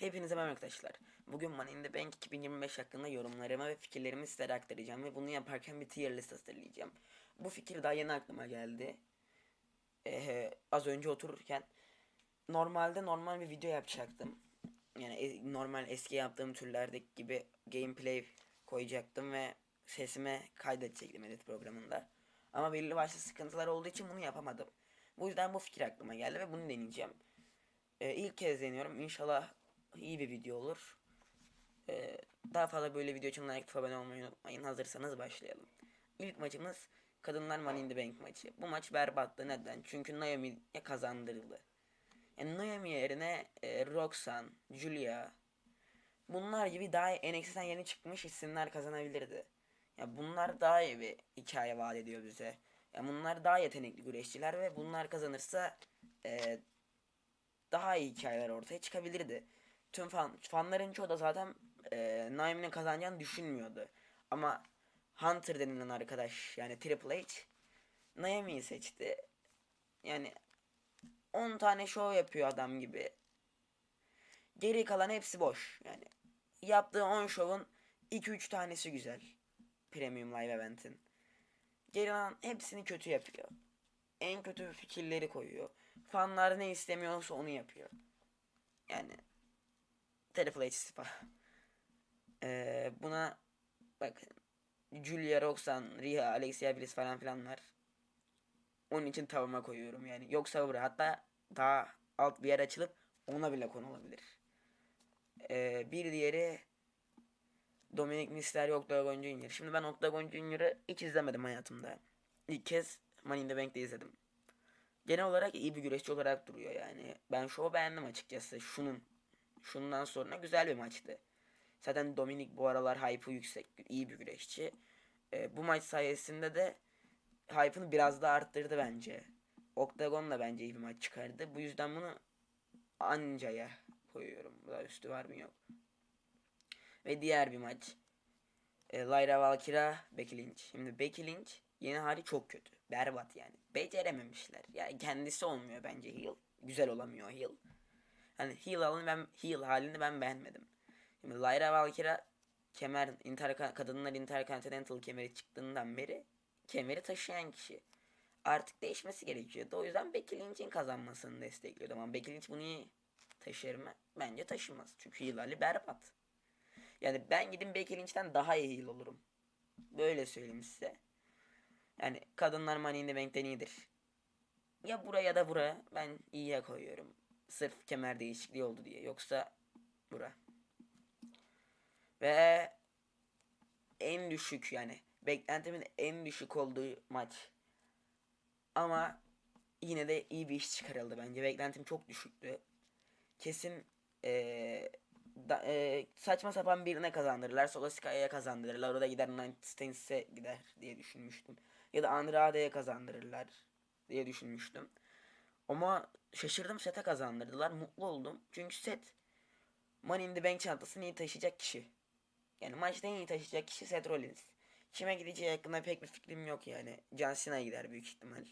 Hepinize merhaba arkadaşlar. Bugün Money in the Bank 2025 hakkında yorumlarımı ve fikirlerimi sizlere aktaracağım ve bunu yaparken bir tier list hazırlayacağım. Bu fikir daha yeni aklıma geldi. Ee, az önce otururken normalde normal bir video yapacaktım. Yani e- normal eski yaptığım türlerdeki gibi gameplay koyacaktım ve sesime kaydedecektim edit programında. Ama belli başlı sıkıntılar olduğu için bunu yapamadım. Bu yüzden bu fikir aklıma geldi ve bunu deneyeceğim. Ee, ilk kez deniyorum. İnşallah iyi bir video olur. Ee, daha fazla böyle video için like abone olmayı unutmayın. Hazırsanız başlayalım. İlk maçımız Kadınlar Money in the Bank maçı. Bu maç berbattı. Neden? Çünkü Naomi'ye kazandırıldı. Yani Naomi yerine e, Roxanne, Julia bunlar gibi daha NXT'den yeni çıkmış isimler kazanabilirdi. Ya bunlar daha iyi bir hikaye vaat ediyor bize. Ya bunlar daha yetenekli güreşçiler ve bunlar kazanırsa e, daha iyi hikayeler ortaya çıkabilirdi. Tüm fan, fanların çoğu da zaten e, Naomi'nin kazanacağını düşünmüyordu. Ama Hunter denilen arkadaş yani Triple H Naomi'yi seçti. Yani 10 tane show yapıyor adam gibi. Geri kalan hepsi boş. Yani yaptığı 10 show'un 2-3 tanesi güzel. Premium Live Event'in. Geri kalan hepsini kötü yapıyor. En kötü fikirleri koyuyor. Fanlar ne istemiyorsa onu yapıyor. Yani Triple H istifa. Ee, buna bak Julia Roxanne, Rhea, Alexia Bliss falan filanlar. Onun için tavama koyuyorum yani. Yoksa buraya hatta daha alt bir yer açılıp ona bile konulabilir. Ee, bir diğeri Dominic Mysterio Octagon Junior. Şimdi ben Octagon Junior'ı hiç izlemedim hayatımda. İlk kez Money in the Bank'te izledim. Genel olarak iyi bir güreşçi olarak duruyor yani. Ben şovu beğendim açıkçası. Şunun şundan sonra güzel bir maçtı. Zaten Dominic bu aralar hype'ı yüksek. iyi bir güreşçi. Ee, bu maç sayesinde de hype'ını biraz daha arttırdı bence. Octagon da bence iyi bir maç çıkardı. Bu yüzden bunu ancaya koyuyorum. Daha üstü var mı yok. Ve diğer bir maç. E, Lyra Valkyra, Becky Lynch. Şimdi Becky Lynch yeni hali çok kötü. Berbat yani. Becerememişler. Yani kendisi olmuyor bence heel. Güzel olamıyor heel. Hani heel halini ben heel halini ben beğenmedim. Şimdi Lyra Valkyra kemer inter kadınlar intercontinental kemeri çıktığından beri kemeri taşıyan kişi. Artık değişmesi gerekiyordu. O yüzden Becky Lynch'in kazanmasını destekliyordum. Ama Becky Lynch bunu iyi taşır mı? Bence taşımaz. Çünkü heel hali berbat. Yani ben gidin Becky Lynch'ten daha iyi heel olurum. Böyle söyleyeyim size. Yani kadınlar Money in the Bank'ten iyidir. Ya buraya ya da buraya ben iyiye koyuyorum. Sırf kemer değişikliği oldu diye. Yoksa bura. Ve en düşük yani beklentimin en düşük olduğu maç. Ama yine de iyi bir iş çıkarıldı bence. Beklentim çok düşüktü. Kesin ee, da, ee, saçma sapan birine kazandırırlar. Solaska'ya kazandırırlar. Orada gider Night Stains'e gider diye düşünmüştüm. Ya da Andrade'ye kazandırırlar diye düşünmüştüm. Ama şaşırdım sete kazandırdılar. Mutlu oldum. Çünkü set Money in the Bank çantasını iyi taşıyacak kişi. Yani maçta en iyi taşıyacak kişi Seth Rollins. Kime gideceği hakkında pek bir fikrim yok yani. John Cena'ya gider büyük ihtimal.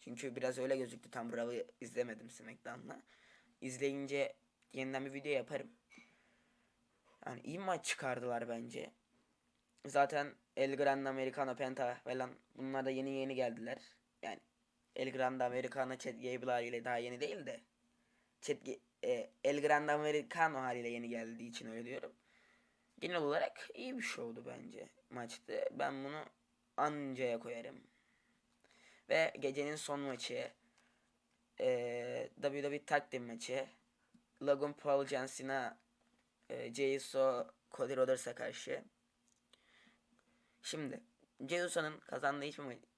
Çünkü biraz öyle gözüktü. Tam Bravo'yu izlemedim SmackDown'la. İzleyince yeniden bir video yaparım. Yani iyi maç çıkardılar bence. Zaten El Grande Americano Penta falan bunlar da yeni yeni geldiler. Yani El Grande Americano Chad Gable haliyle daha yeni değil de Chad, e, El Grande Americano haliyle yeni geldiği için öyle diyorum. Genel olarak iyi bir şovdu bence maçtı. Ben bunu ancaya koyarım. Ve gecenin son maçı e, WWE Tag Team maçı Logan Paul John Cena e, Jey Uso Cody Rhoders'a karşı. Şimdi Jey Uso'nun kazandığı ma-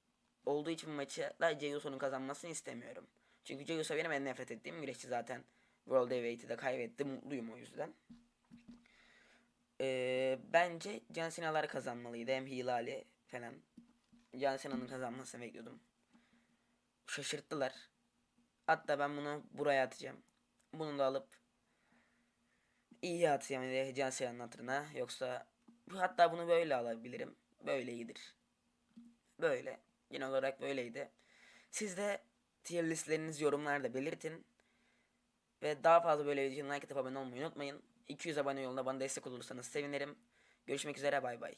olduğu için maçı da Jey Uso'nun kazanmasını istemiyorum. Çünkü Jey Uso benim en nefret ettiğim güreşçi zaten. World Heavyweight'i de kaybetti. Mutluyum o yüzden. Ee, bence John Cena'lar kazanmalıydı. Hem Hilali falan. John Cena'nın kazanmasını bekliyordum. Şaşırttılar. Hatta ben bunu buraya atacağım. Bunu da alıp iyi atacağım yani John Cena'nın hatırına. Yoksa hatta bunu böyle alabilirim. Böyle iyidir. Böyle. Genel olarak böyleydi. Siz de tier listlerinizi yorumlarda belirtin. Ve daha fazla böyle videoların like atıp abone olmayı unutmayın. 200 abone yolunda bana destek olursanız sevinirim. Görüşmek üzere bay bay.